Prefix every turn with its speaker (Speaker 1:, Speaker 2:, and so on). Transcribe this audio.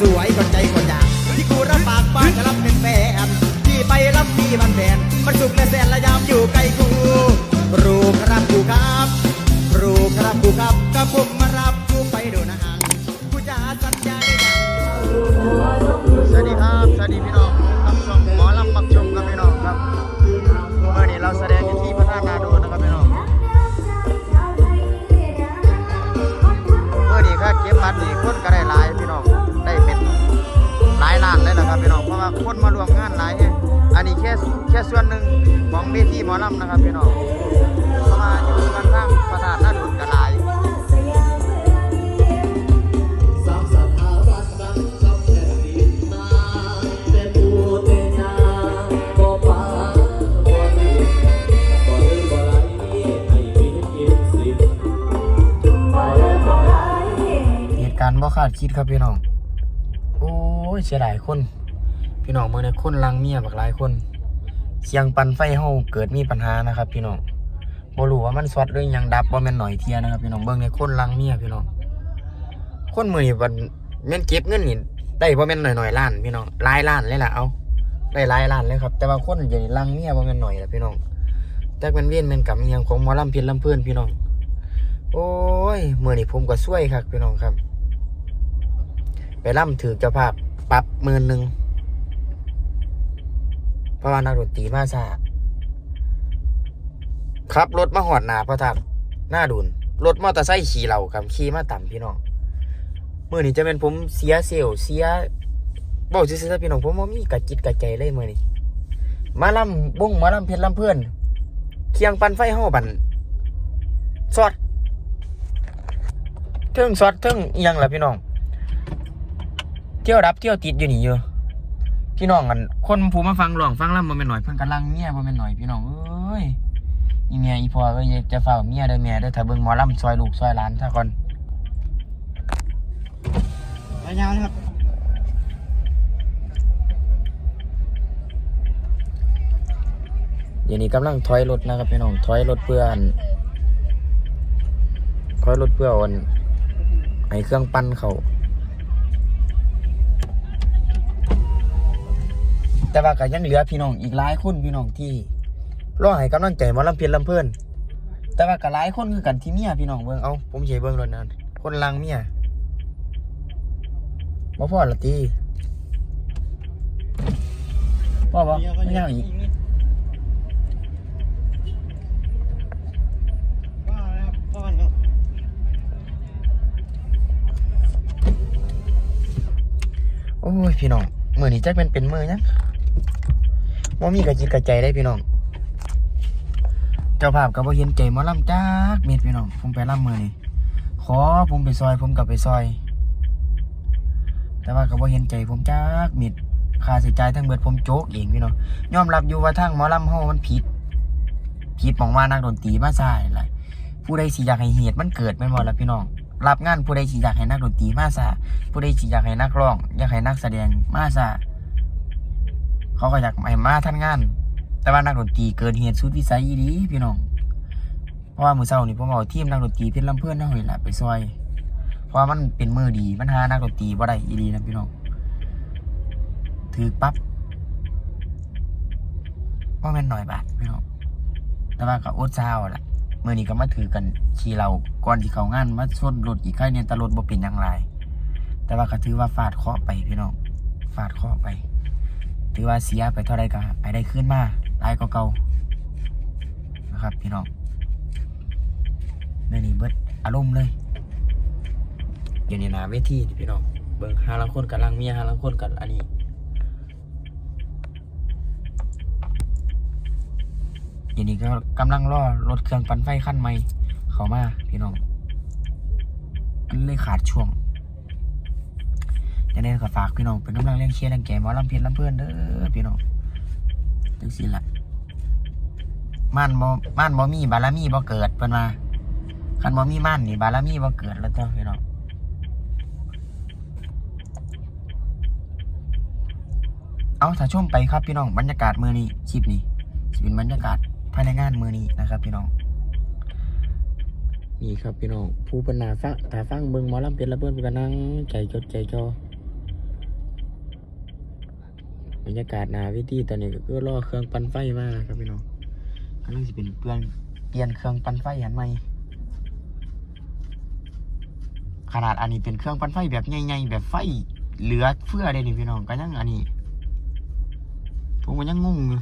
Speaker 1: สวยคนใจคนอยากที่กูรับปากบ้านจะรับเป็นแฟนที่ไปรับมีมันแฟนมันสุขและแสนและยามอยู่ใกล้กูรู้ครับกูครับรู้ครับกูครับกับ
Speaker 2: ผม คน้องเพราะว่าคนมารวมงานหลายอันนี้แค่แค่ส่วนหนึ่งของเวทีหมอลำนะครับพี่น้องเพราะว่าอยู่กันข้างพระธาตุนาดูกันหลายเหตุการณ์บ่คาดคิดครับพี่น้อง โอ้ยเสียดายคน พี่น้องเมื่อในคนลังเมียบักหลายคนเสียงปันไฟเฮาเกิดมีปัญหานะครับ พี่น้องบ่รู้ว่ามันสอดหรือยังดับบ่แม่นหน่อยเทียนะครับ พี่น้องเบิ่งในคนลังเมียพี่น้องคนมือนี้บันแม่นเก็บเงินนี่ได้บ่แม่นหน่อยๆล้านพี่น้องหลายล้านเลยล่ะเอาได้หลายล้านเลยครับ แต่ว่าคนเดี๋ยวนี้ลังเมียบ่แม่นหน่อยล่ะพี่น้องแต่เป็นเวียนแม่นกรรมอิหยังของหมอลำเพียรลำเพื่อนพี่น้องโอ้ยมื่อนี้ผมก็ช่วยครับพี่น้องครับ ไปล่ำถือเจ้าภาพปรับหมื่นหนึ่ง เพราะว่านักดนตรีมาซาขับรถมาหอดหนาพระทับหน้าดุนรถมอเตอร์ไซค์ขี่เราครับขี่มาต่ำพี่น้องมื่อนี้จะเป็นผมเสียเซลเสียบอกซื่อๆพี่น้องผมว่ามีกระจิตกระใจเลยเมื่อนี้มาล่ำบุ้งมาล่ำเพชรล่ำเพื่อนเคียงปันไฟห้อบันสอดเทิงซอดเทิงยังล่ะพี่น้อง เที่ยวรับเที่ยวติดอยู่นี่อยู่ พี่น้องกันคนผู้มาฟังร้องฟังลำบ่แม่นหน่อยเพิ่นกำลังเมียบ่แม่นหน่อยพี่น้องเอ้ยอีเมียอีพ่อเอ้ยจะเฝ้าเมียเด้อแม่เด้อถ้าเบิ่งหมอลำซอยลูกซอยหลานซะก่อน
Speaker 1: ไปยาวนะครับ
Speaker 2: เดี๋ยวนี้กำลังถอยรถนะครับพี่น้องถอยรถเพื่อนถอยรถเพื่อเอนไอเครื่องปั้นเขา แต่ว่าก็ยังเหลือพี่น้องอีกหลายคนพี่น้องที่รอให้กำลังใจหมอลำเพียรลำเพื่อนแต่ว่าก็หลายคนคือกันที่เมียพี่น้องเบิ่งเอาผมเฉยเบิ่งรถนั่นคนลังเมียบ่พอละตีพ่อบ่ไม่ยากอีกโอ้ยพี่น้องมือนี้แจักเป็นเป็นมือยัง บ่มีกระจิตกระใจได้พี่น้อง เจ้าภาพก็บ่เห็นใจมอลำจักเม็ดพี่น้อง ผมไปล่ำมือขอผมไปซอย ผมกลับไปซอย แต่ว่าก็บ่เห็นใจผมจักเม็ดค่าใช้จ่ายทั้งเบิดผมโจกเองพี่น้องยอมรับอยู่ว่าทางมอลำเฮามันผิด ผิดมองว่านักดนตรีมาซ่านี่แหละผู้ใดสิอยากให้เหตุมันเกิดแม่นบ่ล่ะพี่น้องรับงานผู้ใดสิอยากให้นักดนตรีมาซ่าผู้ใดสิอยากให้นักร้อง อยากให้นักแสดงมาซะ เขาก็อยากให้มาท่านงาน แต่ว่านักดนตรีเกินเหตุสุดวิสัยอีดีพี่น้อง เพราะว่ามือเช้านี่ผมเอาทีมนักดนตรีเพื่อนลำเพื่อนนั่งหละไปซอย เพราะว่ามันเป็นมือดีมันหานักดนตรีบ่ได้อีดีนะพี่น้อง ถือปั๊บว่าแม่นหน่อยบาทพี่น้อง แต่ว่าก็อดเช้าแหละมื่อนี้ก็มาถือกันขี่เราก่อนที่เขางานมาชนรถอีกใครเนี่ยตรถบ่เป็นอย่างไร แต่ว่าก็ถือว่าฟาดเคาะไปพี่น้อง ฟาดเคาะไป ถือว่าเสียไปเท่าไรก็ไอได้ขึ้นมาลายก็เก่านะครับ พี่น้องในนี่เบิดอารมณ์เลยเดี๋ยวนี้หนาเวทีนี่พี่น้องเบิ่งหาลังคนกับลังเมียหาลังคนกับอันนี้เดี๋ยวนี้ก็กำลังรอรถเครื่องปั่นไฟขั้นใหม่เข้ามาพี่น้องเลยขาดช่วง จะได้ก็ฝากพี่น้องเป็นกำลังเลี้ยงเชียร์แรงแก่หมอลำเพียรลำเพื่อนเด้อพี่น้องจังสิละม่านบ่ม่านบ่มีบารมีบ่เกิดเพิ่นมาคันบ่มีม่านนี่บารมีบ่เกิดแล้วเจ้าพี่น้องเอาถ้าชมไปครับพี่น้องบรรยากาศมือนี้คลิปนี้สิเป็นบรรยากาศภายในงานมือนี้นะครับ พี่น้องนี่ครับพี่น้องผู้เป็นนาฟังตาฟังเบิงหมอลำเป็นระเบิดเพิ่นก็นั่งใจจดใจจอ บ รรยากาศนาวิธีตอนนี้ก็คือรอเครื่องปั่นไฟมาครับพี่น้องกำลังจะเป็นเปลี่ยนเปลี่ยนเครื่องปั่นไฟอันใหม่ขนาดอันนี้เป็นเครื่องปั่นไฟแบบใหญ่ๆแบบไฟเหลือเฟือเลยนี่พี่น้องก็ยังอันนี้ผมก็ยังงงอยู่